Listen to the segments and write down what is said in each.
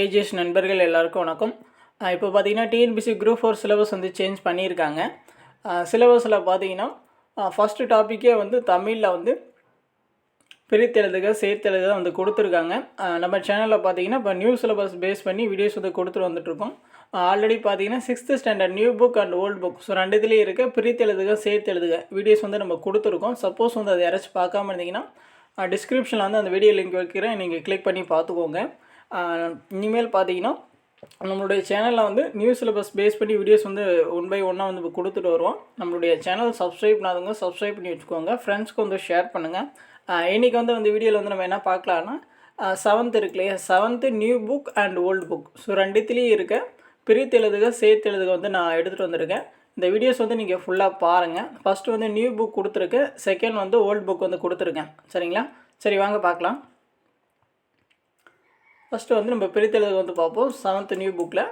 AGS நண்பர்கள் எல்லாருக்கும் வணக்கம். இப்போ பார்த்தீங்கன்னா டிஎன்பிசி குரூப் ஃபோர் சிலபஸ் வந்து சேஞ்ச் பண்ணியிருக்காங்க. சிலபஸில் பார்த்தீங்கன்னா ஃபஸ்ட்டு டாப்பிக்கே வந்து தமிழில் வந்து பிரித்தெழுதுக சேர்த்தெழுதுக வந்து கொடுத்துருக்காங்க. நம்ம சேனலில் பார்த்தீங்கன்னா இப்போ நியூ சிலபஸ் பேஸ் பண்ணி வீடியோஸ் வந்து கொடுத்துட்டு வந்துட்டுருக்கோம். ஆல்ரெடி பார்த்தீங்கன்னா sixth standard new book and old book so ரெண்டுத்துலேயும் இருக்க. பிரித்தெழுதுக சேர்த்தெழுதுக வீடியோஸ் வந்து நம்ம கொடுத்துருக்கோம். சப்போஸ் வந்து அதை யாராச்சும் பார்க்காம இருந்தீங்கன்னா டிஸ்கிரிப்ஷனில் வந்து அந்த வீடியோ லிங்க் வைக்கிறேன். நீங்கள் கிளிக் பண்ணி பார்த்துக்கோங்க. இனிமேல் பார்த்தீங்கன்னா நம்மளுடைய சேனலில் வந்து நியூ சிலபஸ் பேஸ் பண்ணி வீடியோஸ் வந்து ஒன் பை ஒன்னாக வந்து கொடுத்துட்டு வருவோம். நம்மளுடைய சேனல் சப்ஸ்கிரைப் பண்ணாதவங்க சப்ஸ்கிரைப் பண்ணி வச்சுக்கோங்க. ஃப்ரெண்ட்ஸ்க்கு வந்து ஷேர் பண்ணுங்கள் இன்றைக்கி வந்து அந்த வீடியோவில் வந்து நம்ம என்ன பார்க்கலான்னா செவன்த் இருக்கு இல்லையா? Seventh new book and old book so ரெண்டுத்துலேயும் இருக்க. சேர்த்து எழுதுக வந்து நான் எடுத்துகிட்டு வந்திருக்கேன். இந்த வீடியோஸ் வந்து நீங்கள் ஃபுல்லாக பாருங்கள் ஃபஸ்ட்டு வந்து நியூ புக் கொடுத்துருக்கு. செகண்ட் வந்து ஓல்டு புக் வந்து கொடுத்துருக்கேன். சரிங்களா? சரி வாங்க பார்க்கலாம். ஃபஸ்ட்டு வந்து நம்ம பிரித்தெழுது வந்து பார்ப்போம். செவன்த் நியூ புக்கில்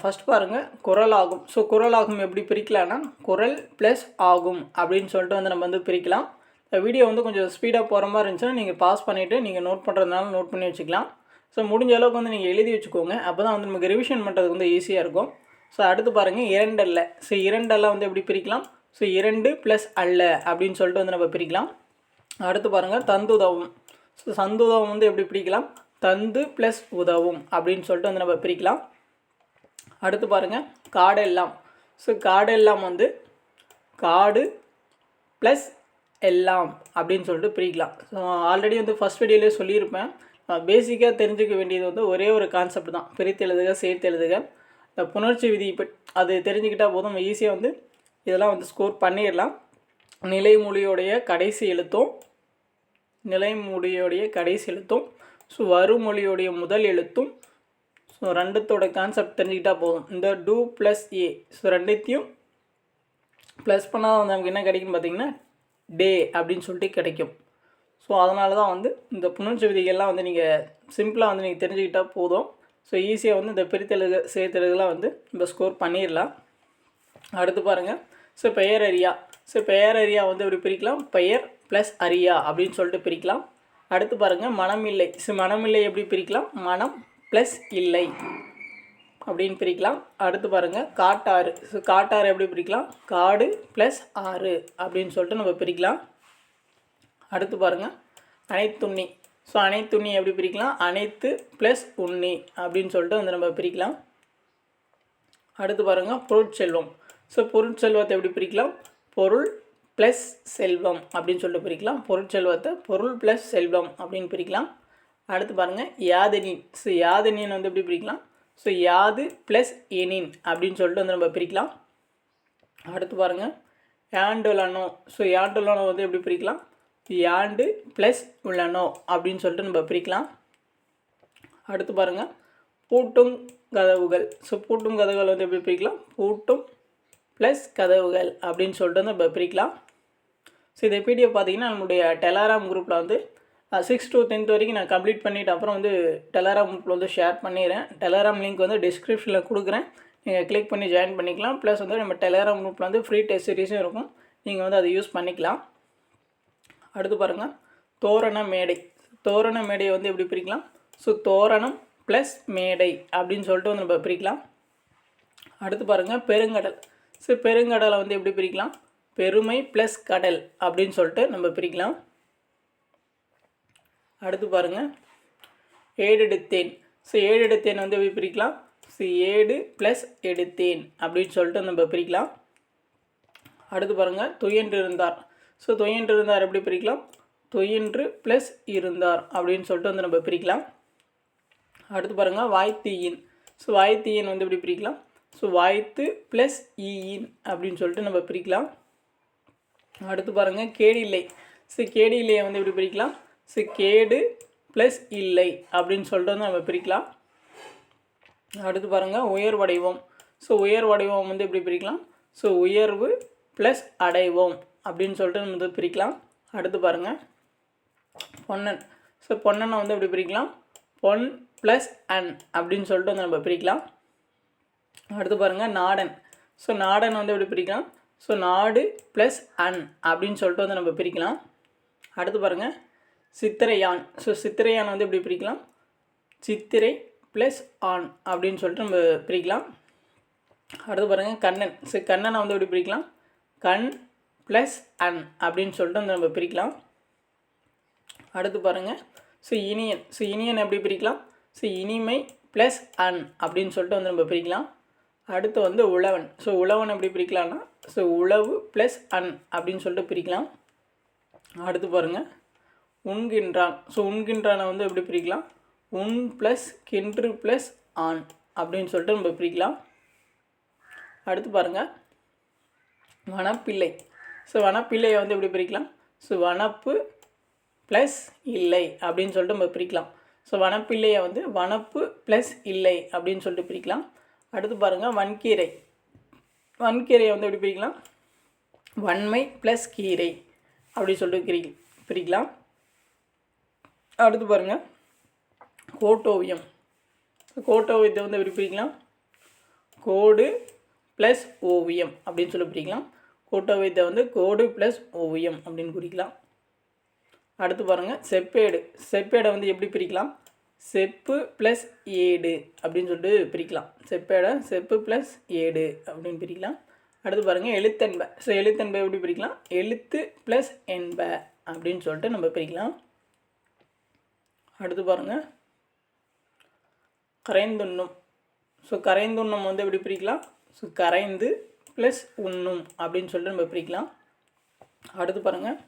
ஃபஸ்ட் பாருங்கள் குரல் ஆகும் ஸோ குரல் ஆகும் எப்படி பிரிக்கலான்னா குரல் ப்ளஸ் ஆகும் அப்படின்னு சொல்லிட்டு வந்து நம்ம வந்து பிரிக்கலாம். இந்த வீடியோ வந்து கொஞ்சம் ஸ்பீடாக போகிற மாதிரி இருந்துச்சுன்னா நீங்கள் பாஸ் பண்ணிவிட்டு நீங்கள் நோட் பண்ணுறதுனால நோட் பண்ணி வச்சுக்கலாம். ஸோ முடிஞ்ச அளவுக்கு வந்து நீங்கள் எழுதி வச்சுக்கோங்க. அப்போ தான் வந்து நமக்கு ரிவிஷன் பண்ணுறதுக்கு வந்து ஈஸியாக இருக்கும். ஸோ அடுத்து பாருங்கள் இரண்டல்ல ஸோ இரண்டெல்லாம் வந்து எப்படி பிரிக்கலாம்? ஸோ இரண்டு ப்ளஸ் அல்ல அப்படின்னு சொல்லிட்டு வந்து நம்ம பிரிக்கலாம். அடுத்து பாருங்கள் தந்துதவும். ஸோ சந்துதவம் வந்து எப்படி பிரிக்கலாம்? தந்து ப்ளஸ் உதவும் அப்படின்னு சொல்லிட்டு வந்து நம்ம பிரிக்கலாம். அடுத்து பாருங்கள் காடெல்லாம் ஸோ காடெல்லாம் வந்து காடு ப்ளஸ் எல்லாம் அப்படின்னு சொல்லிட்டு பிரிக்கலாம். ஸோ ஆல்ரெடி வந்து ஃபஸ்ட் வீடியோலேயே சொல்லியிருப்பேன். பேசிக்காக தெரிஞ்சுக்க வேண்டியது வந்து ஒரே ஒரு கான்செப்ட் தான். பிரித்து எழுதுக சேர்த்து எழுதுக. இந்த புணர்ச்சி விதி இப்போ அது தெரிஞ்சுக்கிட்டால் போதும். நம்ம ஈஸியாக வந்து இதெல்லாம் வந்து ஸ்கோர் பண்ணிடலாம். நிலைமொழியோடைய கடைசி எழுத்தும் நிலைமொழியோடைய கடைசி எழுத்தும் ஸோ வருமொழியோடைய முதல் எழுத்தும் ஸோ ரெண்டுத்தோட கான்செப்ட் தெரிஞ்சுக்கிட்டால் போதும். இந்த டூ ப்ளஸ் ஏ ஸோ ரெண்டுத்தையும் ப்ளஸ் பண்ணால் வந்து நமக்கு என்ன கிடைக்கும்னு பார்த்தீங்கன்னா டே அப்படின்னு சொல்லிட்டு கிடைக்கும். ஸோ அதனால தான் வந்து இந்த புணர்ச்சி விதிகள்லாம் வந்து நீங்கள் சிம்பிளாக வந்து நீங்கள் தெரிஞ்சுக்கிட்டால் போதும். ஸோ ஈஸியாக வந்து இந்த பிரித்தெழுக சேர்த்தெழுகெல்லாம் வந்து நம்ம ஸ்கோர் பண்ணிடலாம். அடுத்து பாருங்கள் ஸோ பெயர் அரியா ஸோ பெயர் அரியா வந்து எப்படி பிரிக்கலாம்? பெயர் ப்ளஸ் அரியா அப்படின்னு சொல்லிட்டு பிரிக்கலாம். அடுத்து பாருங்கள் மனமில்லை. ஸோ மனமில்லை எப்படி பிரிக்கலாம்? மனம் ப்ளஸ் இல்லை அப்படின்னு பிரிக்கலாம். அடுத்து பாருங்கள் காட்டாறு. ஸோ காட்டாறு எப்படி பிரிக்கலாம்? காடு ப்ளஸ் ஆறு அப்படின்னு சொல்லிட்டு நம்ம பிரிக்கலாம். அடுத்து பாருங்கள் அனைத்துண்ணி ஸோ அனைத்துண்ணி எப்படி பிரிக்கலாம்? அனைத்து ப்ளஸ் உண்ணி அப்படின்னு சொல்லிட்டு வந்து நம்ம பிரிக்கலாம். அடுத்து பாருங்கள் பொருட்செல்வம். ஸோ பொருட்செல்வத்தை எப்படி பிரிக்கலாம்? பொருள் ப்ளஸ் செல்வம் அப்படின்னு சொல்லிட்டு பிரிக்கலாம். பொருட்செல்வத்தை பொருள் ப்ளஸ் செல்வம் அப்படின்னு பிரிக்கலாம். அடுத்து பாருங்கள் யாதனின். ஸோ யாதனின் வந்து எப்படி பிரிக்கலாம்? ஸோ யாது ப்ளஸ் எனின் அப்படின்னு சொல்லிட்டு வந்து நம்ம பிரிக்கலாம். அடுத்து பாருங்கள் ஏண்டுலனோ ஸோ ஏண்டுலனோ வந்து எப்படி பிரிக்கலாம்? யாண்டு ப்ளஸ் உள்ளனோ அப்படின்னு சொல்லிட்டு நம்ம பிரிக்கலாம். அடுத்து பாருங்கள் பூட்டும் கதவுகள். ஸோ பூட்டும் கதவுகள் வந்து எப்படி பிரிக்கலாம்? பூட்டும் ப்ளஸ் கதவுகள் அப்படின்னு சொல்லிட்டு வந்து நம்ம பிரிக்கலாம். ஸோ இந்த பிடிஎஃப் பார்த்தீங்கன்னா நம்மளுடைய டெலாராம் குரூப்பில் வந்து சிக்ஸ் டு டென்த் வரைக்கும் நான் கம்ப்ளீட் பண்ணிவிட்டு அப்புறம் வந்து டெலாராம் குரூப்பில் வந்து ஷேர் பண்ணிடுறேன். டெலாராம் லிங்க் வந்து டிஸ்கிரிப்ஷனில் கொடுக்குறேன். நீங்கள் கிளிக் பண்ணி ஜாயின் பண்ணிக்கலாம். ப்ளஸ் வந்து நம்ம டெலாராம் குரூப்பில் வந்து ஃப்ரீ டெஸ்ட் சீரீஸும் இருக்கும். நீங்கள் வந்து அதை யூஸ் பண்ணிக்கலாம். அடுத்து பாருங்கள் தோரண மேடை. தோரண மேடையை வந்து எப்படி பிரிக்கலாம்? ஸோ தோரணம் ப்ளஸ் மேடை அப்படின்னு சொல்லிட்டு வந்து நம்ம பிரிக்கலாம். அடுத்து பாருங்கள் பெருங்கடல். ஸோ பெருங்கடலை வந்து எப்படி பிரிக்கலாம்? பெருமை ப்ளஸ் கடல் அப்படின்னு சொல்லிட்டு நம்ம பிரிக்கலாம். அடுத்து பாருங்கள் ஏடெடுத்தேன். ஸோ ஏடெடுத்தேன் வந்து எப்படி பிரிக்கலாம்? ஸோ ஏடு ப்ளஸ் எடுத்தேன் அப்படின்னு சொல்லிட்டு நம்ம பிரிக்கலாம். அடுத்து பாருங்கள் துயன்று இருந்தார் ஸோ துயன்று இருந்தார் எப்படி பிரிக்கலாம்? துயன்று ப்ளஸ் இருந்தார் அப்படின்னு சொல்லிட்டு வந்து நம்ம பிரிக்கலாம். அடுத்து பாருங்கள் வாய்த்தீயின். ஸோ வாய்த்தீயின் வந்து எப்படி பிரிக்கலாம்? ஸோ வாய்த்து ப்ளஸ் ஈயின் அப்படின்னு சொல்லிட்டு நம்ம பிரிக்கலாம். அடுத்து பாருங்கள் கேடு இல்லை. ஸோ கேடு இல்லையை வந்து எப்படி பிரிக்கலாம்? ஸோ கேடு ப்ளஸ் இல்லை அப்படின்னு சொல்லிட்டு வந்து நம்ம பிரிக்கலாம். அடுத்து பாருங்கள் உயர் வடிவம். ஸோ உயர் வடிவம் வந்து எப்படி பிரிக்கலாம்? ஸோ உயர்வு ப்ளஸ் அடைவோம் அப்படின்னு சொல்லிட்டு நம்ம வந்து பிரிக்கலாம். அடுத்து பாருங்கள் பொன்னன். ஸோ பொன்னனை வந்து எப்படி பிரிக்கலாம்? பொன் ப்ளஸ் அன் அப்படின்னு சொல்லிட்டு வந்து நம்ம பிரிக்கலாம். அடுத்து பாருங்கள் நாடன். ஸோ நாடன் வந்து எப்படி பிரிக்கலாம்? ஸோ நாடு ப்ளஸ் அன் அப்படின்னு சொல்லிட்டு வந்து நம்ம பிரிக்கலாம். அடுத்து பாருங்கள் சித்திரையான். ஸோ சித்திரையான் வந்து எப்படி பிரிக்கலாம்? சித்திரை ப்ளஸ் ஆன் அப்படின்னு சொல்லிட்டு நம்ம பிரிக்கலாம். அடுத்து பாருங்கள் கண்ணன். ஸோ கண்ணனை வந்து எப்படி பிரிக்கலாம்? கண் ப்ளஸ் அன் அப்படின்னு சொல்லிட்டு வந்து நம்ம பிரிக்கலாம். அடுத்து பாருங்கள் ஸோ இனியன். ஸோ இனியன் எப்படி பிரிக்கலாம்? ஸோ இனிமை ப்ளஸ் அன் அப்படின்னு சொல்லிட்டு வந்து நம்ம பிரிக்கலாம். அடுத்து வந்து உழவன். ஸோ உழவன் எப்படி பிரிக்கலாம்னா ஸோ உழவு ப்ளஸ் அன் அப்படின்னு சொல்லிட்டு பிரிக்கலாம். அடுத்து பாருங்கள் உண்கின்றான். ஸோ உண்கின்றானை வந்து எப்படி பிரிக்கலாம்? உன் ப்ளஸ் கின்று ப்ளஸ் ஆன் அப்படின்னு சொல்லிட்டு நம்ம பிரிக்கலாம். அடுத்து பாருங்கள் வனப்பிள்ளை. ஸோ வனப்பிள்ளையை வந்து எப்படி பிரிக்கலாம்? ஸோ வனப்பு ப்ளஸ் இல்லை அப்படின்னு சொல்லிட்டு நம்ம பிரிக்கலாம். ஸோ வனப்பிள்ளையை வந்து வனப்பு ப்ளஸ் இல்லை அப்படின்னு சொல்லிட்டு பிரிக்கலாம். அடுத்து பாருங்கள் வன்கீரை. வன்கீரையை வந்து எப்படி பிரிக்கலாம்? வன்மை ப்ளஸ் கீரை அப்படி சொல்லிட்டு பிரி பிரிக்கலாம். அடுத்து பாருங்கள் கோட்டோவியம். கோட்டோவியத்தை வந்து எப்படி பிரிக்கலாம்? கோடு ப்ளஸ் ஓவியம் அப்படின்னு சொல்லி பிரிக்கலாம். கோட்டோவியத்தை வந்து கோடு ப்ளஸ் ஓவியம் அப்படின்னு குறிக்கலாம். அடுத்து பாருங்கள் செப்பேடு. செப்பேடை வந்து எப்படி பிரிக்கலாம்? செப்பு ப்ளஸ் ஏடு அப்படின்னு சொல்லிட்டு பிரிக்கலாம். செப்பேட செப்பு ப்ளஸ் ஏடு அப்படின்னு பிரிக்கலாம். அடுத்து பாருங்கள் எழுத்தென்ப ஸோ எழுத்தென்பை எப்படி பிரிக்கலாம்? எழுத்து ப்ளஸ் என்ப அப்படின்னு சொல்லிட்டு நம்ம பிரிக்கலாம். அடுத்து பாருங்கள் கரைந்துண்ணும். ஸோ கரைந்துண்ணும் வந்து எப்படி பிரிக்கலாம்? ஸோ கரைந்து ப்ளஸ் உண்ணும் அப்படின்னு சொல்லிட்டு நம்ம பிரிக்கலாம். அடுத்து பாருங்கள்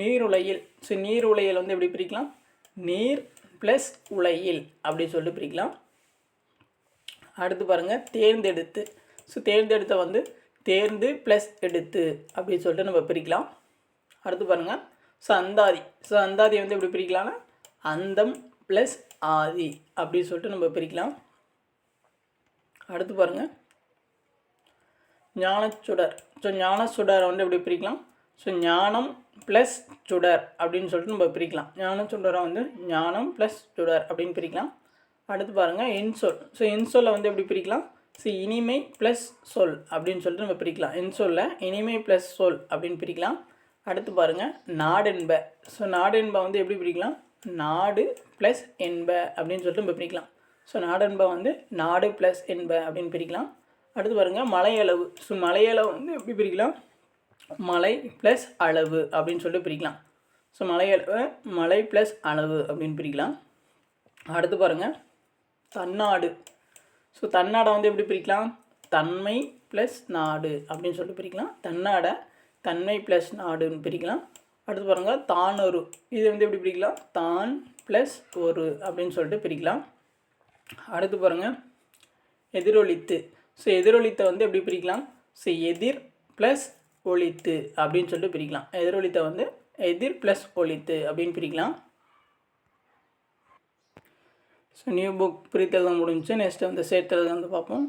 நீருலையில் ஸோ நீர் வந்து எப்படி பிரிக்கலாம்? நீர் ப்ளஸ் உலையில் அப்படின்னு சொல்லிட்டு பிரிக்கலாம். அடுத்து பாருங்கள் தேர்ந்தெடுத்து. ஸோ தேர்ந்தெடுத்த வந்து தேர்ந்து ப்ளஸ் எடுத்து அப்படின்னு சொல்லிட்டு நம்ம பிரிக்கலாம். அடுத்து பாருங்கள் ஸோ அந்தாதி ஸோ அந்தாதி வந்து எப்படி பிரிக்கலாம்னா அந்தம் ப்ளஸ் ஆதி அப்படின்னு சொல்லிட்டு நம்ம பிரிக்கலாம். அடுத்து பாருங்கள் ஞானச்சுடர். ஸோ ஞானச்சுடரை வந்து எப்படி பிரிக்கலாம்? ஸோ ஞானம் ப்ளஸ் சுடர் அப்படின்னு சொல்லிட்டு நம்ம பிரிக்கலாம். ஞானச்சுடரை வந்து ஞானம் ப்ளஸ் சுடர் அப்படின்னு பிரிக்கலாம். அடுத்து பாருங்கள் இன்சொல். ஸோ இன்சொல்லை வந்து எப்படி பிரிக்கலாம்? ஸோ இனிமை ப்ளஸ் சொல் அப்படின்னு சொல்லிட்டு நம்ம பிரிக்கலாம். இன்சொல்ல இனிமை ப்ளஸ் சொல் அப்படின்னு பிரிக்கலாம். அடுத்து பாருங்கள் நாடென்ப. ஸோ நாடென்ப வந்து எப்படி பிரிக்கலாம்? நாடு ப்ளஸ் என்ப அப்படின்னு சொல்லிட்டு நம்ம பிரிக்கலாம். ஸோ நாடென்ப வந்து நாடு ப்ளஸ் என்ப அப்படின்னு பிரிக்கலாம். அடுத்து பாருங்கள் மலையளவு. ஸோ மலையளவு வந்து எப்படி பிரிக்கலாம்? மலை ப்ளஸ் அளவு அப்படின்னு சொல்லிட்டு பிரிக்கலாம். ஸோ மலையளவு மலை ப்ளஸ் அளவு அப்படின்னு பிரிக்கலாம். அடுத்து பாருங்கள் தன்னாடு. ஸோ தன்னாடை வந்து எப்படி பிரிக்கலாம்? தன்மை ப்ளஸ் நாடு அப்படின்னு சொல்லிட்டு பிரிக்கலாம். தன்னாடை தன்மை ப்ளஸ் நாடுன்னு பிரிக்கலாம். அடுத்து பாருங்கள் தான் ஒரு இது வந்து எப்படி பிரிக்கலாம்? தான் ப்ளஸ் ஒரு அப்படின்னு சொல்லிட்டு பிரிக்கலாம். அடுத்து பாருங்கள் எதிரொலித்து. ஸோ எதிரொலித்தை வந்து எப்படி பிரிக்கலாம்? ஸோ எதிர் ப்ளஸ் ஒழித்து அப்படின்னு சொல்லிட்டு பிரிக்கலாம். எதிரொலித்தை வந்து எதிர் ப்ளஸ் ஒழித்து அப்படின்னு பிரிக்கலாம். ஸோ நியூ புக் பிரித்தெழுத முடிஞ்சு நெக்ஸ்ட்டு வந்து சேர்த்தெழுத வந்து பார்ப்போம்.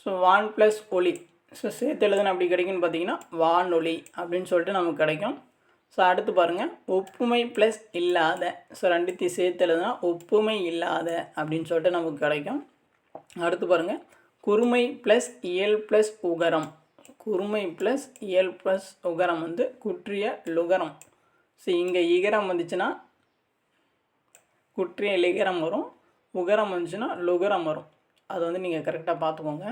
ஸோ வான் ப்ளஸ் ஒளி. ஸோ சேர்த்து எழுதுன அப்படி கிடைக்குன்னு பார்த்தீங்கன்னா வானொலி அப்படின்னு சொல்லிட்டு நமக்கு கிடைக்கும். ஸோ அடுத்து பாருங்கள் ஒப்புமை ப்ளஸ் இல்லாத. ஸோ ரெண்டுத்தையும் சேர்த்து எழுதுனா ஒப்புமை இல்லாத அப்படின்னு சொல்லிட்டு நமக்கு கிடைக்கும். அடுத்து பாருங்கள் குறுமை ப்ளஸ் இயல் ப்ளஸ் உகரம். குறுமை ப்ளஸ் இயல் ப்ளஸ் உகரம் வந்து குற்றிய லுகரம். ஸோ இங்கே இகரம் வந்துச்சுன்னா குற்றிய லிகரம் வரும் உகரம் வந்துச்சுன்னா லுகரம் வரும். அதை வந்து நீங்கள் கரெக்டாக பார்த்துக்கோங்க.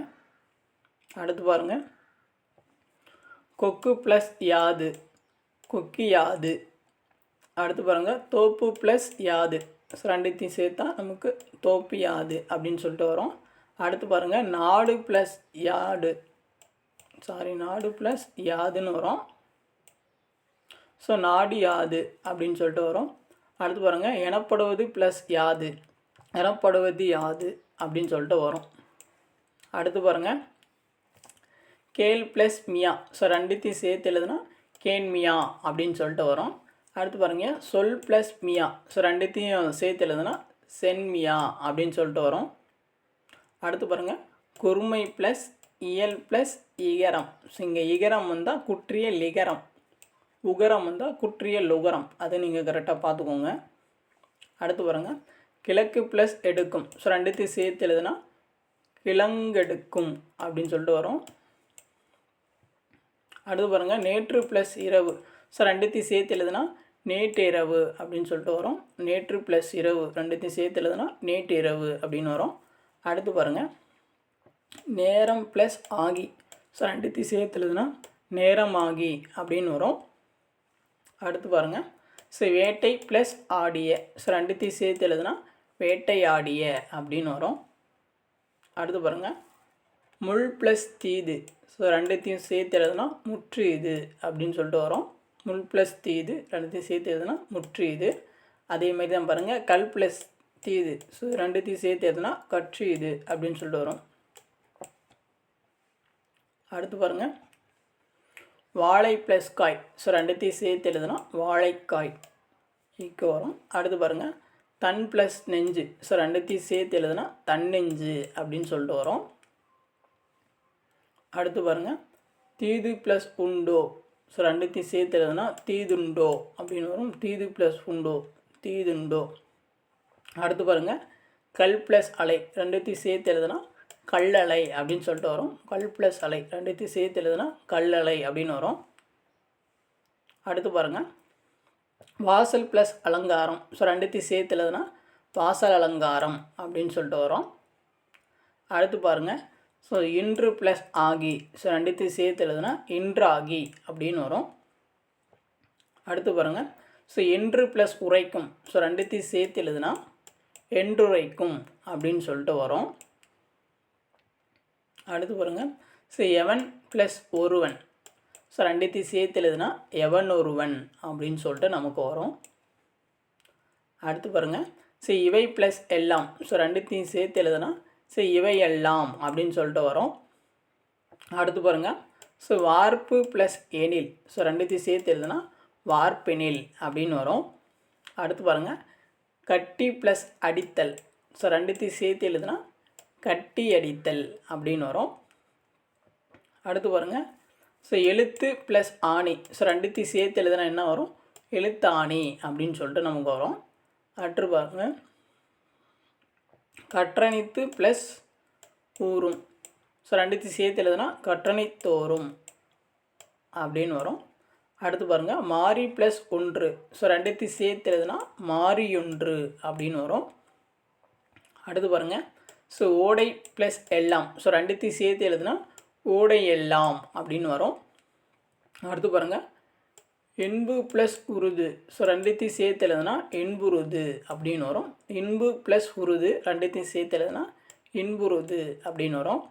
அடுத்து பாருங்கள் கொக்கு ப்ளஸ் யாது. கொக்கு யாது. அடுத்து பாருங்கள் தோப்பு ப்ளஸ் யாது. ரெண்டுத்தையும் சேர்த்தா நமக்கு தோப்பு யாது அப்படின்னு சொல்லிட்டு வரும். அடுத்து பாருங்கள் நாடு ப்ளஸ் யாடு. சாரி நாடு ப்ளஸ் யாதுன்னு வரும். ஸோ நாடு யாது அப்படின்னு சொல்லிட்டு வரும். அடுத்து பாருங்கள் எனப்படுவது ப்ளஸ் யாது எனப்படுவது யாது அப்படின்னு சொல்லிட்டு வரும். அடுத்து பாருங்கள் கேல் ப்ளஸ் மியா. ஸோ ரெண்டுத்தையும் சேர்த்து எழுதுனா கேன் மியா அப்படின்னு சொல்லிட்டு வரும். அடுத்து பாருங்கள் சொல் ப்ளஸ் மியா. ஸோ ரெண்டுத்தையும் சேர்த்து எழுதுனா சென்மியா அப்படின்னு சொல்லிட்டு வரும். அடுத்து பாருங்கள் குருமை ப்ளஸ் இயல் ப்ளஸ் இகரம். இங்கே இகரம் வந்தால் குற்றிய லிகரம். உகரம் வந்தால் குற்றிய லுகரம். அதை நீங்கள் கரெக்டாக பார்த்துக்கோங்க அடுத்து பாருங்கள் கிழக்கு ப்ளஸ் எடுக்கும். ஸோ ரெண்டுத்தையும் சேர்த்து எழுதுனா கிழங்கெடுக்கும் அப்படின்னு சொல்லிட்டு வரும். அடுத்து பாருங்கள் நேற்று ப்ளஸ் இரவு. ஸோ ரெண்டுத்தையும் சேர்த்து எழுதுனா நேற்றிரவு அப்படின்னு சொல்லிட்டு வரும். நேற்று ப்ளஸ் இரவு. ரெண்டுத்தையும் சேர்த்து எழுதுனா நேற்று இரவு அப்படின்னு வரும். அடுத்து பாருங்கள் நேரம் ப்ளஸ் ஆகி. ஸோ ரெண்டுத்தையும் சேர்த்து எழுதுனா ஆகி அப்படின்னு வரும். அடுத்து பாருங்கள் ஸோ வேட்டை ப்ளஸ் ஆடிய. ஸோ ரெண்டுத்தையும் சேர்த்து எழுதுனா வேட்டை ஆடிய அப்படின்னு வரும். அடுத்து பாருங்கள் முள் ப்ளஸ் தீது. ஸோ ரெண்டுத்தையும் சேர்த்து எழுதுனா முற்று இது அப்படின்னு சொல்லிட்டு வரும். முள் ப்ளஸ் தீது ரெண்டுத்தையும் சேர்த்து எழுதுனா முற்று இது. அதே மாதிரி தான் பாருங்கள் கல் ப்ளஸ் தீது. ஸோ ரெண்டுத்தையும் சேர்த்து எழுதுனா கற்று இது அப்படின்னு சொல்லிட்டு வரும். அடுத்து பாருங்கள் வாழை ப்ளஸ் காய். ஸோ ரெண்டுத்தையும் சேர்த்து எழுதுனா வாழைக்காய் ஈக்கு வரும். அடுத்து பாருங்கள் தன் ப்ளஸ் நெஞ்சு. ஸோ ரெண்டுத்தையும் சேர்த்து எழுதுனா தன்னெஞ்சு அப்படின்னு சொல்லிட்டு வரும். அடுத்து பாருங்கள் தீது ப்ளஸ் உண்டோ? ஸோ ரெண்டுத்தையும் சேர்த்து எழுதுனா தீதுண்டோ அப்படின்னு வரும். தீது ப்ளஸ் உண்டோ? தீதுண்டோ. அடுத்து பாருங்கள் கல் ப்ளஸ் அலை. ரெண்டுத்தையும் சேர்த்து எழுதுனா கல்லலை அப்படின்னு சொல்லிட்டு வரும். கல் ப்ளஸ் அலை ரெண்டுத்தையும் சேர்த்து எழுதுனா கல்லலை அப்படின்னு வரும். அடுத்து பாருங்கள் வாசல் ப்ளஸ் அலங்காரம். ஸோ ரெண்டுத்தையும் சேர்த்து எழுதுனா வாசல் அலங்காரம் அப்படின்னு சொல்லிட்டு வரும். அடுத்து பாருங்கள் ஸோ இன்று ப்ளஸ் ஆகி. ஸோ ரெண்டுத்தையும் சேர்த்து எழுதுனா இன்றாகி அப்படின்னு வரும். அடுத்து பாருங்கள் ஸோ என்று ப்ளஸ் உரைக்கும். ஸோ ரெண்டுத்தையும் சேர்த்து எழுதுனா என்றுரைக்கும் அப்படின்னு சொல்லிட்டு வரும். அடுத்து பாருங்கள் ஸோ எவன் ப்ளஸ் ஒருவன். ஸோ ரெண்டுத்தையும் சேர்த்து எழுதுனா எவன் ஒருவன் அப்படின்னு சொல்லிட்டு நமக்கு வரும். அடுத்து பாருங்கள் ஸோ இவை ப்ளஸ் எல்லாம். ஸோ ரெண்டுத்தையும் சேர்த்து எழுதுனா ஸோ இவை எல்லாம் அப்படின்னு சொல்லிட்டு வரும். அடுத்து பாருங்கள் ஸோ வார்ப்பு ப்ளஸ் எனில். ஸோ ரெண்டுத்தையும் சேர்த்து எழுதுனா வார்ப்பெனில் அப்படின்னு வரும். அடுத்து பாருங்கள் கட்டி ப்ளஸ் அடித்தல். ஸோ ரெண்டுத்தையும் சேர்த்து எழுதுனா கட்டி அடித்தல் அப்படின்னு வரும். அடுத்து பாருங்கள் ஸோ எழுத்து ப்ளஸ் ஆணி. ஸோ ரெண்டுத்தையும் சேர்த்து எழுதுனா என்ன வரும்? எழுத்து ஆணி அப்படின்னு சொல்லிட்டு நமக்கு வரும். அடுத்து பாருங்கள் கற்றணித்து ப்ளஸ் ஊறும். ஸோ ரெண்டுத்தையும் சேர்த்து எழுதுனா கற்றணித்தோறும் அப்படின்னு வரும். அடுத்து பாருங்கள் மாறி ப்ளஸ் ஒன்று. ஸோ ரெண்டுத்தையும் சேர்த்து எழுதுனா மாறியொன்று அப்படின்னு வரும். அடுத்து பாருங்கள் ஸோ ஓடை ப்ளஸ் எல்லாம். ஸோ ரெண்டுத்தையும் சேர்த்து எழுதுனா ஓடை எல்லாம் அப்படின்னு வரும். அடுத்து பாருங்கள் என்பு ப்ளஸ் உருது. ஸோ ரெண்டுத்தையும் சேர்த்து எழுதுனா என்புருது அப்படின்னு வரும். இன்பு ப்ளஸ் உருது ரெண்டுத்தையும் சேர்த்து எழுதுனா இன்புருது அப்படின்னு வரும்.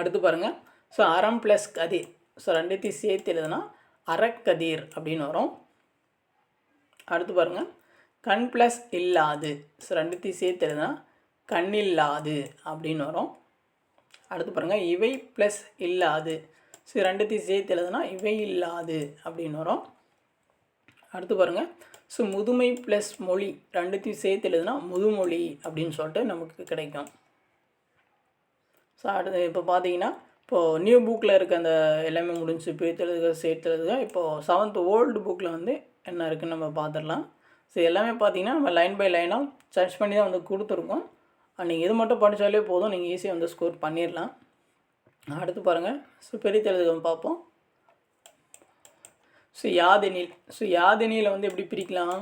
அடுத்து பாருங்கள் ஸோ அறம் ப்ளஸ் கதிர். ஸோ ரெண்டுத்தையும் சேர்த்து எழுதுனா அறக்கதிர் அப்படின்னு வரும். அடுத்து பாருங்கள் கண் ப்ளஸ் இல்லாது. ஸோ ரெண்டுத்தையும் சேர்த்து எழுதுனா கண்ணில்லாது அப்படின்னு வரும். அடுத்து பாருங்கள் இவை ப்ளஸ் இல்லாது. ஸோ ரெண்டுத்தையும் சேர்த்து எழுதுனா இவை இல்லாது அப்படின்னு வரும். அடுத்து பாருங்கள் ஸோ முதுமை ப்ளஸ் மொழி ரெண்டுத்தையும் சேர்த்து எழுதுனா முதுமொழி அப்படின்னு சொல்லிட்டு நமக்கு கிடைக்கும். ஸோ அடுத்து இப்போ பார்த்தீங்கன்னா இப்போது நியூ புக்கில் இருக்க அந்த எல்லாமே முடிஞ்சு பிரித்தெழுதுக சேர்த்தெழுதுக இப்போது செவன்த் ஓல்டு புக்கில் வந்து என்ன இருக்குதுன்னு நம்ம பார்த்துடலாம். ஸோ எல்லாமே பார்த்தீங்கன்னா நம்ம லைன் பை லைனாக சர்ச் பண்ணி தான் வந்து கொடுத்துருக்கோம். நீங்கள் இது மட்டும் படித்தாலே போதும். நீங்கள் ஈஸியாக வந்து ஸ்கோர் பண்ணிடலாம். அடுத்து பாருங்கள் ஸோ பிரித்தெழுதுகம் பார்ப்போம். ஸோ யாதெனில் ஸோ யாதெனியில் வந்து எப்படி பிரிக்கலாம்?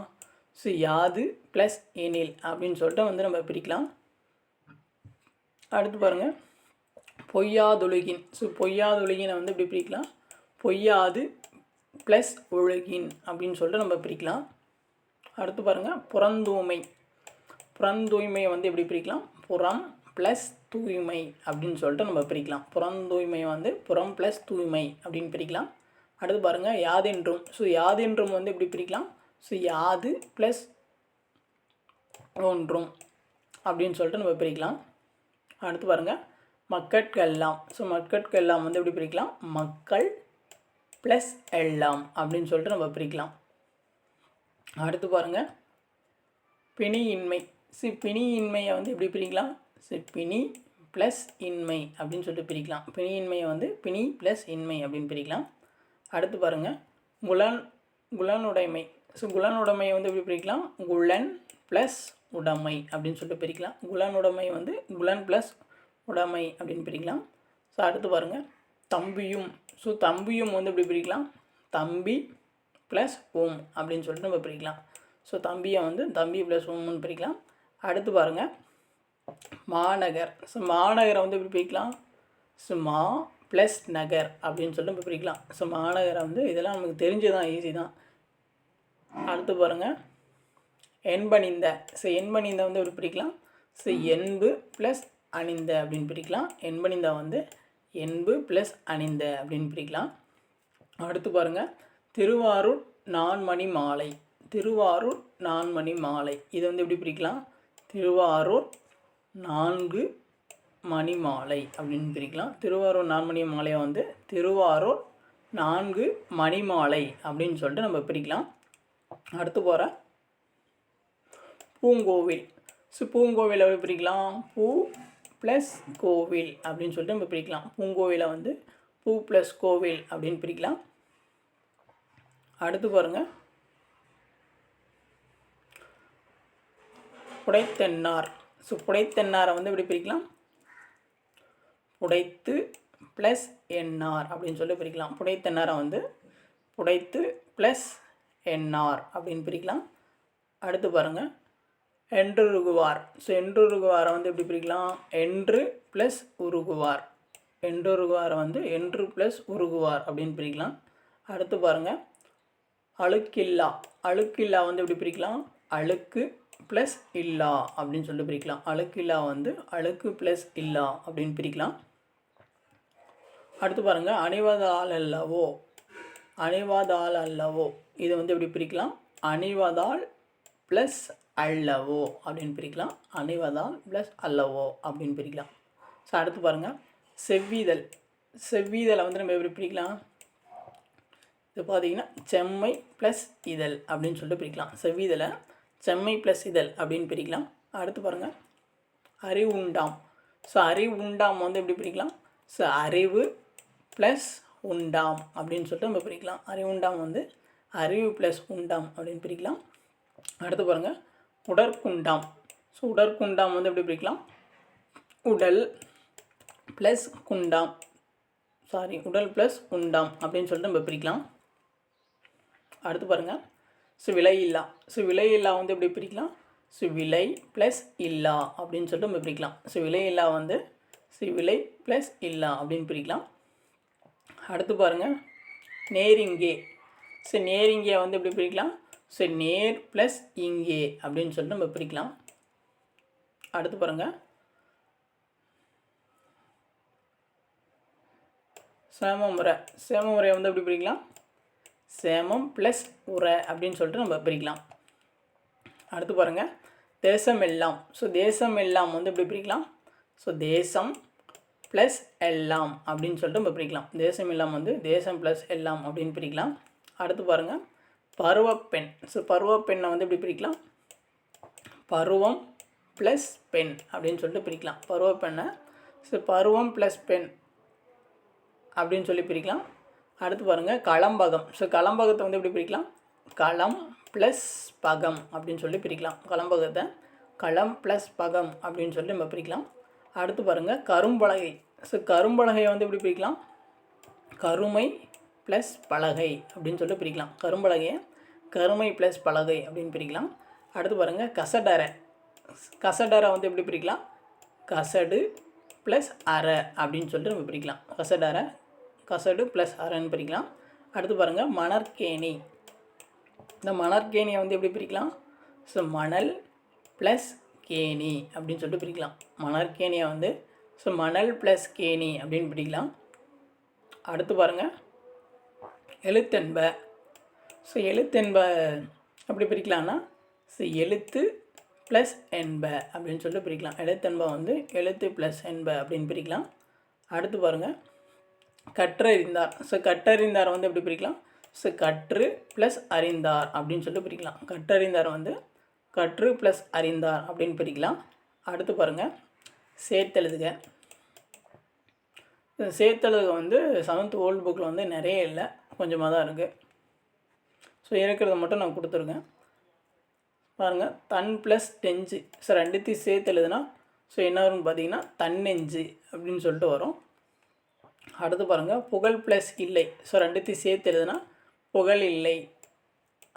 ஸோ யாது ப்ளஸ் எனில் அப்படின்னு சொல்லிட்டு வந்து நம்ம பிரிக்கலாம். அடுத்து பாருங்கள் பொய்யாதொழுகின். ஸோ பொய்யாதொழுகினை வந்து எப்படி பிரிக்கலாம்? பொய்யாது ப்ளஸ் ஒழுகின் அப்படின்னு சொல்லிட்டு நம்ம பிரிக்கலாம். அடுத்து பாருங்கள் புறந்தூமை. புறந்தூய்மையை வந்து எப்படி பிரிக்கலாம்? புறம் ப்ளஸ் தூய்மை அப்படின்னு சொல்லிட்டு நம்ம பிரிக்கலாம். புறந்தூய்மையை வந்து புறம் ப்ளஸ் தூய்மை அப்படின்னு பிரிக்கலாம். அடுத்து பாருங்கள் யாதென்றும் ஸோ யாதென்றும் வந்து எப்படி பிரிக்கலாம்? ஸோ யாது ப்ளஸ் ஒன்றும் அப்படின்னு சொல்லிட்டு நம்ம பிரிக்கலாம். அடுத்து பாருங்கள் மக்கட்கெல்லாம் ஸோ மக்கட்கெல்லாம் வந்து எப்படி பிரிக்கலாம்? மக்கள் ப்ளஸ் எல்லாம் அப்படின்னு சொல்லிட்டு நம்ம பிரிக்கலாம். அடுத்து பாருங்கள் பிணியின்மை. சிப்பினி பிணியின்மையை வந்து எப்படி பிரிக்கலாம்? சிப்பினி ப்ளஸ் இன்மை அப்படின்னு சொல்லிட்டு பிரிக்கலாம். பிணியின்மையை வந்து பிணி ப்ளஸ் இன்மை அப்படின்னு பிரிக்கலாம். அடுத்து பாருங்கள் குலன் குலனுடைமை. ஸோ குலனுடைமையை வந்து எப்படி பிரிக்கலாம்? குலன் ப்ளஸ் உடைமை அப்படின்னு சொல்லிட்டு பிரிக்கலாம். குலனுடைமை வந்து குலன் ப்ளஸ் உடைமை அப்படின்னு பிரிக்கலாம். ஸோ அடுத்து பாருங்கள் தம்பியும். ஸோ தம்பியும் வந்து எப்படி பிரிக்கலாம்? தம்பி ப்ளஸ் ஓம் அப்படின்னு சொல்லிட்டு நம்ம பிரிக்கலாம். ஸோ தம்பியை வந்து தம்பி ப்ளஸ் ஓம்னு பிரிக்கலாம். அடுத்து பாருங்கள் மாநகர். ஸோ மாநகரை வந்து எப்படி பிரிக்கலாம்? ஸோ மா ப்ளஸ் நகர் அப்படின்னு சொல்லிட்டு இப்போ பிரிக்கலாம். ஸோ மாநகரை வந்து இதெல்லாம் நமக்கு தெரிஞ்சு தான் ஈஸி தான். அடுத்து பாருங்கள் எண்பணிந்த ஸோ எண்பணிந்த வந்து எப்படி பிரிக்கலாம்? ஸோ எண்பு ப்ளஸ் அணிந்த அப்படின்னு பிரிக்கலாம். எண்பணிந்த வந்து எண்பு ப்ளஸ் அணிந்த அப்படின்னு பிரிக்கலாம். அடுத்து பாருங்கள் திருவாரூர் நான்மணி மாலை. திருவாரூர் நான்மணி மாலை. இதை வந்து எப்படி பிரிக்கலாம்? திருவாரூர் நான்கு மணி மாலை அப்படின்னு பிரிக்கலாம். திருவாரூர் நான்மணி மாலையை வந்து திருவாரூர் நான்கு மணி மாலை அப்படின்னு சொல்லிட்டு நம்ம பிரிக்கலாம். அடுத்து போகிற பூங்கோவில். ஸோ பூங்கோவில் எப்படி பிரிக்கலாம்? பூ ப்ளஸ் கோவில் அப்படின்னு சொல்லிட்டு நம்ம பிரிக்கலாம். பூங்கோவிலை வந்து பூ ப்ளஸ் கோவில் அப்படின்னு பிரிக்கலாம். அடுத்து பாருங்கள் புடைத்தென்னார். ஸோ புடைத்தென்னாரை வந்து எப்படி பிரிக்கலாம்? புடைத்து ப்ளஸ் என்ஆர் அப்படின்னு சொல்லி பிரிக்கலாம். புடைத்தென்னாரை வந்து புடைத்து ப்ளஸ் என்ஆர் அப்படின்னு பிரிக்கலாம். அடுத்து பாருங்கள் என்று உருகுவார் ஸோ என்று உருகுவாரை வந்து எப்படி பிரிக்கலாம்? என்று ப்ளஸ் உருகுவார். என்றுருகுவாரை வந்து என்று ப்ளஸ் உருகுவார் அப்படின்னு பிரிக்கலாம். அடுத்து பாருங்கள் அழுக்கில்லா. அழுக்கில்லா வந்து எப்படி பிரிக்கலாம்? அழுக்கு ப்ளஸ் இல்லா அப்படின்னு சொல்லிட்டு பிரிக்கலாம். அழுக்கு இல்லா வந்து அழுக்கு ப்ளஸ் இல்லா அப்படின்னு பிரிக்கலாம். அடுத்து பாருங்கள் அணிவதால் அல்லவோ அணிவதால் அல்லவோ இதை வந்து எப்படி பிரிக்கலாம்? அணிவதால் ப்ளஸ் அல்லவோ அப்படின்னு பிரிக்கலாம். அணிவதால் ப்ளஸ் அல்லவோ அப்படின்னு பிரிக்கலாம். ஸோ அடுத்து பாருங்கள் செவ்விதழ். செவ்விதழை வந்து நம்ம எப்படி பிரிக்கலாம்? இது பார்த்தீங்கன்னா செம்மை ப்ளஸ் இதழ் அப்படின்னு சொல்லிட்டு பிரிக்கலாம். செவ்விதழை செம்மை ப்ளஸ் இதழ் அப்படின்னு பிரிக்கலாம். அடுத்து பாருங்கள் அறிவுண்டாம் ஸோ அறிவு உண்டாம் வந்து எப்படி பிரிக்கலாம்? ஸோ அறிவு ப்ளஸ் உண்டாம் அப்படின்னு சொல்லிட்டு நம்ம பிரிக்கலாம். அறிவுண்டாம் வந்து அறிவு ப்ளஸ் உண்டாம் அப்படின்னு பிரிக்கலாம். அடுத்து பாருங்கள் உடற்குண்டாம். ஸோ உடற்குண்டாம் வந்து எப்படி பிரிக்கலாம்? உடல் ப்ளஸ் குண்டாம். சாரி உடல் ப்ளஸ் உண்டாம் அப்படின்னு சொல்லிட்டு நம்ம பிரிக்கலாம். அடுத்து பாருங்கள் ஸோ விலை இல்லா. ஸோ விலை இல்லா வந்து எப்படி பிரிக்கலாம்? ஸோ விலை ப்ளஸ் இல்லா அப்படின்னு சொல்லிட்டு நம்ம பிரிக்கலாம். ஸோ விலை இல்லா வந்து ஸோ விலை ப்ளஸ் இல்லா அப்படின்னு பிரிக்கலாம். அடுத்து பாருங்கள் நேரிங்கே. ஸோ நேரிங்கே வந்து எப்படி பிரிக்கலாம்? ஸோ நேர் ப்ளஸ் இங்கே அப்படின்னு சொல்லிட்டு நம்ம பிரிக்கலாம். அடுத்து பாருங்கள் சேமமுறை சேமமுறையை வந்து எப்படி பிரிக்கலாம்? சேமம் ப்ளஸ் உரை அப்படின்னு சொல்லிட்டு நம்ம பிரிக்கலாம். அடுத்து பாருங்கள் தேசம் எல்லாம். ஸோ தேசம் எல்லாம் வந்து எப்படி பிரிக்கலாம்? ஸோ தேசம் ப்ளஸ் எல்லாம் அப்படின்னு சொல்லிட்டு நம்ம பிரிக்கலாம். தேசம் எல்லாம் வந்து தேசம் ப்ளஸ் எல்லாம் அப்படின்னு பிரிக்கலாம். அடுத்து பாருங்கள் பருவப்பெண். ஸோ பருவப்பெண்ணை வந்து எப்படி பிரிக்கலாம்? பருவம் ப்ளஸ் பெண் அப்படின்னு சொல்லிட்டு பிரிக்கலாம். பருவப்பெண்ணை. ஸோ பருவம் ப்ளஸ் பெண் அப்படின்னு சொல்லி பிரிக்கலாம். அடுத்து பாருங்கள் களம்பகம் ஸோ களம்பகத்தை வந்து எப்படி பிரிக்கலாம்? களம் ப்ளஸ் பகம் அப்படின்னு சொல்லி பிரிக்கலாம். களம்பகத்தை களம் ப்ளஸ் பகம் அப்படின்னு சொல்லி நம்ம பிரிக்கலாம். அடுத்து பாருங்கள் கரும்பலகை. ஸோ கரும்பலகையை வந்து எப்படி பிரிக்கலாம்? கருமை ப்ளஸ் பலகை அப்படின்னு சொல்லிட்டு பிரிக்கலாம். கரும்பலகையை கருமை ப்ளஸ் பலகை அப்படின்னு பிரிக்கலாம். அடுத்து பாருங்கள் கசடரை. கசடரை வந்து எப்படி பிரிக்கலாம்? கசடு ப்ளஸ் அரை அப்படின்னு சொல்லிட்டு நம்ம பிரிக்கலாம். கசடரை கசடு ப்ளஸ் அரைன்னு பிரிக்கலாம். அடுத்து பாருங்கள் மணற்கேணி. இந்த மணற்கேணியை வந்து எப்படி பிரிக்கலாம்? ஸோ மணல் ப்ளஸ் கேணி அப்படின்னு சொல்லிட்டு பிரிக்கலாம். மணற்கேணியை வந்து ஸோ மணல் ப்ளஸ் கேணி அப்படின்னு பிரிக்கலாம். அடுத்து பாருங்கள் எழுத்தென்ப ஸோ எழுத்தென்ப அப்படி பிரிக்கலாம்னா ஸோ எழுத்து ப்ளஸ் என்ப அப்படின்னு சொல்லிட்டு பிரிக்கலாம். எழுத்தென்ப வந்து எழுத்து ப்ளஸ் என்ப அப்படின்னு பிரிக்கலாம். அடுத்து பாருங்கள் கற்றறிந்தார் ஸோ கற்றறிந்தார் வந்து எப்படி பிரிக்கலாம்? ஸோ கற்று ப்ளஸ் அறிந்தார் அப்படின்னு சொல்லிட்டு பிரிக்கலாம். கற்றறிந்தார் வந்து கற்று ப்ளஸ் அறிந்தார் அப்படின்னு பிரிக்கலாம். அடுத்து பாருங்கள் சேர்த்தெழுதுக. சேர்த்தெழுதுக வந்து செவன்த் ஓல்டு புக்கில் வந்து நிறைய இல்லை. கொஞ்சமாக தான் இருக்குது ஸோ இருக்கிறத மட்டும் நான் கொடுத்துருக்கேன். பாருங்கள் தன் ப்ளஸ் டெஞ்சு ஸோ ரெண்டுத்தையும் சேர்த்து எழுதுனா ஸோ என்ன வரும்னு பார்த்தீங்கன்னா தன்னெஞ்சு அப்படின்னு சொல்லிட்டு வரும். அடுத்து பாருங்கள் புகழ் ப்ளஸ் இல்லை. ஸோ ரெண்டுத்தையும் சேர்த்து எழுதுனா புகழ் இல்லை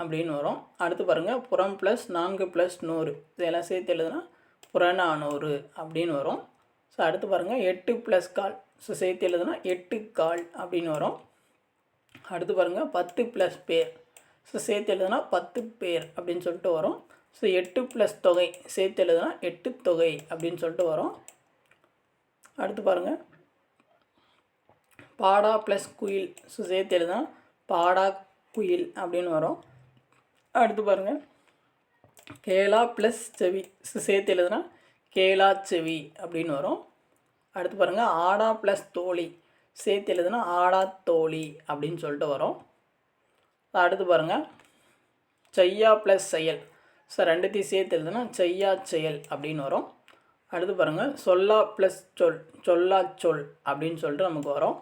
அப்படின்னு வரும். அடுத்து பாருங்கள் புறம் ப்ளஸ் நான்கு ப்ளஸ் நூறு. இதெல்லாம் சேர்த்து எழுதுனா புறநானூறு அப்படின்னு வரும். ஸோ அடுத்து பாருங்கள் எட்டு ப்ளஸ் கால். ஸோ சேர்த்து எழுதுனா எட்டு கால் அப்படின்னு வரும். அடுத்து பாருங்கள் பத்து ப்ளஸ் பேர். ஸோ சேர்த்து எழுதுனா பத்து பேர் அப்படின்னு சொல்லிட்டு வரும். ஸோ எட்டு ப்ளஸ் தொகை. சேர்த்து எழுதுனா எட்டு தொகை அப்படின்னு சொல்லிட்டு வரும். அடுத்து பாருங்கள் பாடா ப்ளஸ் குயில். ஸோ சேர்த்து எழுதுனா பாடா குயில் அப்படின்னு வரும். அடுத்து பாருங்கள் கேலா ப்ளஸ் செவி. ஸோ சேர்த்து எழுதுனா கேலா செவி அப்படின்னு வரும். அடுத்து பாருங்கள் ஆடா ப்ளஸ் தோழி. சேர்த்து எழுதுனா ஆடா தோழி அப்படின்னு சொல்லிட்டு வரும். அடுத்து பாருங்கள் செய்யா ப்ளஸ் செயல். ஸோ ரெண்டுத்தையும் சேர்த்து எழுதுனா செய்யா செயல் அப்படின்னு வரும். அடுத்து பாருங்கள் சொல்லா ப்ளஸ் சொல் சொல்லா சொல் அப்படின்னு சொல்லிட்டு நமக்கு வரும்.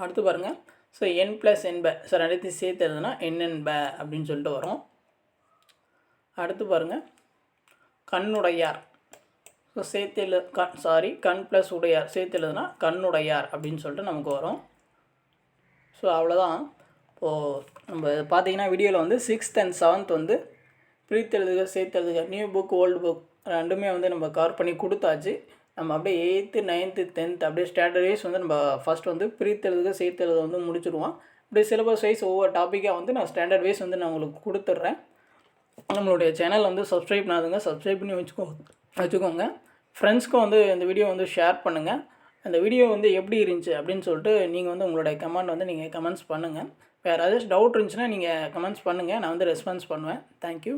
அடுத்து பாருங்கள் ஸோ என் ப்ளஸ் என்ப ஸோ ரெண்டுத்தையும் சேர்த்து எழுதுனா என்னென்ப அப்படின்னு சொல்லிட்டு வரும். அடுத்து பாருங்கள் கண்ணுடையார். ஸோ சேர்த்து எழு கண் சாரி கண் ப்ளஸ் உடையார். சேர்த்து எழுதுனா கண்ணுடையார் அப்படின்னு சொல்லிட்டு நமக்கு வரும். ஸோ அவ்வளோதான் இப்போது நம்ம பார்த்தீங்கன்னா வீடியோவில் வந்து சிக்ஸ்த் அண்ட் செவன்த் வந்து பிரித்தெழுதுக சேர்த்தெழுதுக நியூ புக் ஓல்டு புக் ரெண்டுமே வந்து நம்ம கவர் பண்ணி கொடுத்தாச்சு. நம்ம அப்படியே எயித்து நைன்த்து டென்த் அப்படியே ஸ்டாண்டர்ட் வைஸ் வந்து நம்ம ஃபஸ்ட் வந்து பிரித்தெழுதுக சேர்த்தெழுத வந்து முடிச்சிடுவோம். அப்படியே சிலபஸ் வைஸ் ஒவ்வொரு டாப்பிக்காக வந்து நான் ஸ்டாண்டர்ட் வைஸ் வந்து நான் உங்களுக்கு கொடுத்துட்றேன். நம்மளுடைய சேனல் வந்து சப்ஸ்கிரைப் பண்ணாதுங்க. சப்ஸ்கிரைப் பண்ணி வச்சுக்கோ வச்சுக்கோங்க. ஃப்ரெண்ட்ஸ்க்கும் வந்து இந்த வீடியோ வந்து ஷேர் பண்ணுங்கள் அந்த வீடியோ வந்து எப்படி இருந்துச்சு அப்படின்னு சொல்லிட்டு நீங்கள் வந்து உங்களுடைய கமெண்ட் வந்து நீங்கள் கமெண்ட்ஸ் பண்ணுங்கள் வேறு ஏதாச்சும் டவுட் இருந்துச்சுன்னா நீங்கள் கமெண்ட்ஸ் பண்ணுங்கள் நான் வந்து ரெஸ்பான்ஸ் பண்ணுவேன். தேங்க்யூ